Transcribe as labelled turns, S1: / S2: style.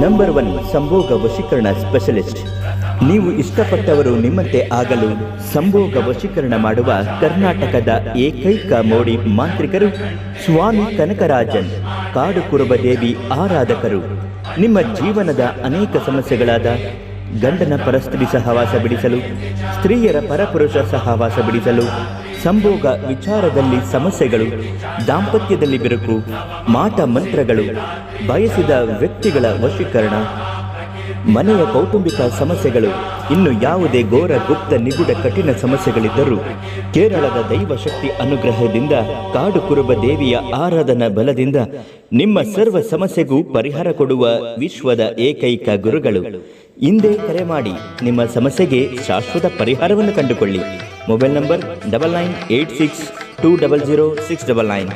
S1: Number one ಸಂಭೋಗ ವಶೀಕರಣ specialist ನೀವು ಇಷ್ಟಪಟ್ಟವರು ನಿಮ್ಮಂತೆ ಆಗಲು ಸಂಭೋಗ ವಶೀಕರಣ ಮಾಡುವ ಕರ್ನಾಟಕದ ಏಕೈಕ ಮೋಡಿ ಮಾಂತ್ರಿಕರು ಸ್ವಾಮಿ ಕನಕರಾಜನ್ ಕಾಡು ಕುರುಬ ದೇವಿ ಆರಾಧಕರು. ನಿಮ್ಮ ಜೀವನದ ಅನೇಕ ಸಮಸ್ಯೆಗಳಾದ ಗಂಡನ ಪರಸ್ತ್ರೀ ಸಹವಾಸ ಬಿಡಿಸಲು, ಸ್ತ್ರೀಯರ ಪರಪುರುಷ ಸಹವಾಸ ಬಿಡಿಸಲು ಸಂಭೋಗ ವಿಚಾರದಲ್ಲಿ ಸಮಸ್ಯೆಗಳು, ದಾಂಪತ್ಯದಲ್ಲಿ ಬಿರುಕು, ಮಾಟ ಮಂತ್ರಗಳು, ಬಯಸಿದ ವ್ಯಕ್ತಿಗಳ ವಶೀಕರಣ, ಮನೆಯ ಕೌಟುಂಬಿಕ ಸಮಸ್ಯೆಗಳು, ಇನ್ನು ಯಾವುದೇ ಘೋರ ಗುಪ್ತ ನಿಗೂಢ ಕಠಿಣ ಸಮಸ್ಯೆಗಳಿದ್ದರೂ ಕೇರಳದ ದೈವಶಕ್ತಿ ಅನುಗ್ರಹದಿಂದ ಕಾಡು ಕುರುಬ ದೇವಿಯ ಆರಾಧನಾ ಬಲದಿಂದ ನಿಮ್ಮ ಸರ್ವ ಸಮಸ್ಯೆಗೂ ಪರಿಹಾರ ಕೊಡುವ ವಿಶ್ವದ ಏಕೈಕ ಗುರುಗಳು. ಹಿಂದೆ ಕರೆ ಮಾಡಿ, ನಿಮ್ಮ ಸಮಸ್ಯೆಗೆ ಶಾಶ್ವತ ಪರಿಹಾರವನ್ನು ಕಂಡುಕೊಳ್ಳಿ. Mobile number double nine eight six two double zero six double nine